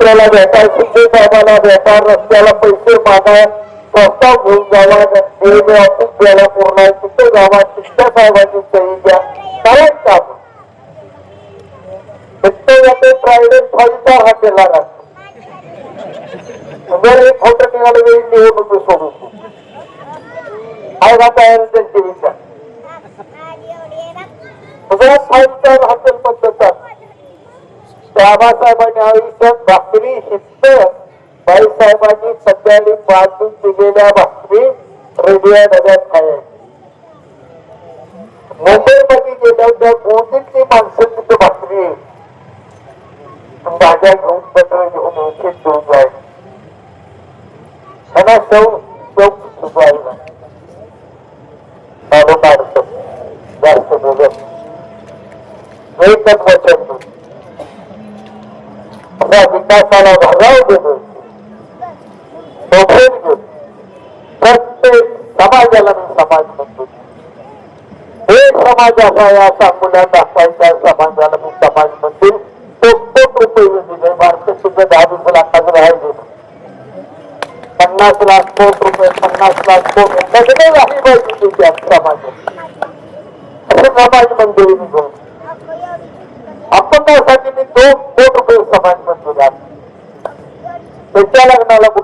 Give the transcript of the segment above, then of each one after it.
मुख्यमंत्र्याला भेटाय शिंदे साहेबाला भेटा रस्त्याला पैसे मागाय प्रस्ताव घेऊन जावा नेहमी ऑफ़िस द्यायला पूर्ण तिथे जावा शिंदे साहेबांची सही प्रायव्हेट हा केला जातो जर एक फ़ोटो निघाले वेळी निवडणूक सोडून. आहे का तयारी त्यांची विचार? गुजरात फाईव्ह स्टार हॉटेल पद्धत बाबासाहेबांनी आयुष्यात भाकरी शिस्त. बाईसाहेबांनी सध्याने बांधून दिलेल्या भाकरी रेडिओ डब्यात खायची मुंबईमध्ये गेल्यावर त्या गोदीतली माणसं तिथे भाकरी भाज्या घेऊन पत्र घेऊन औषध घेऊन जायचं त्यांना सौ चौक सुचवायला चालू काढतो जास्त बोलत. एकच वचन देतो. विकासाला भराव देतो शोभून घेतो प्रत्येक समाजाला मी समाज म्हणतो हे समाज असा या सांगोल्या दाखवायच्या समाजाला मी समाज म्हणतील तो कोट रुपये दिले भारतात सुद्धा दहा वीस लाखाचं राहायचे पन्नास लाख कोट रुपये पन्नास लाख कोट त्याच्याकडे झाली पाहिजे तुझी समाजात असे समाज मंदिर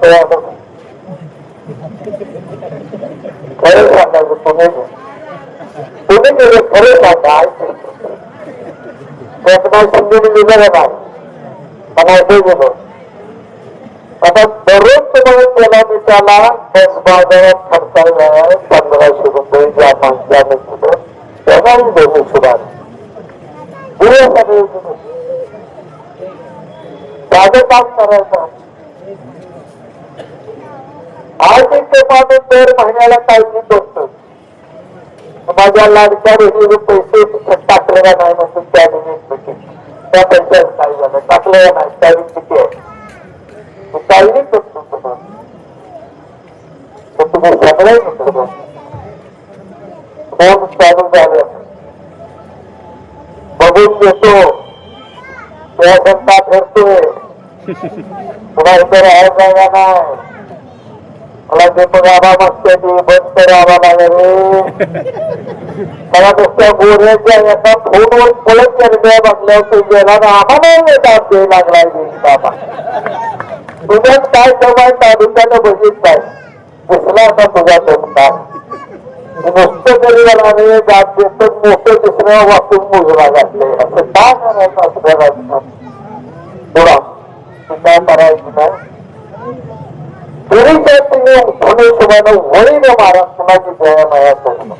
দয়া করবেন ঘরে আপনার প্রণব প্রণব ঘরে পাঠায় গতকাল সন্ধ্যে নিয়ে যাবে না আমার ते माणूस दर महिन्याला काळजी करतो माझ्या लाडक्या रेल्वे पैसे टाकलेला नाही म्हणतो त्या निमित्त त्या पैशात काय झालं टाकलेला नाही त्यावेळी किती आहे काळजी करतो तुम्हाला तुम्ही सगळे मित्र फ़ोन चालू झाले बघून घेतो त्या संता फिरतोय पुन्हा इथे राहायला जागा नाही मला ते पण आबा मस्ते ती बंद करावा लागेल मला नुसत्या गोऱ्याच्या एका फोनवर पळत निर्णय बघल्यावर तो गेला ना आम्हाला दाब द्यायला लागलाय बाबा तुझ्यात काय समाज तालुक्यानं बघित काय दिसला आता तुझा धोका नुसतं तरी नाही दाब देतो मोठं दुसऱ्या वाचून मोजला घातले असं काय करायचं असं पुढा काय करायचं नाही तरी त्या तिने धुणे तुम्हाला वळीने महाराज कुणाची जया माया सोडून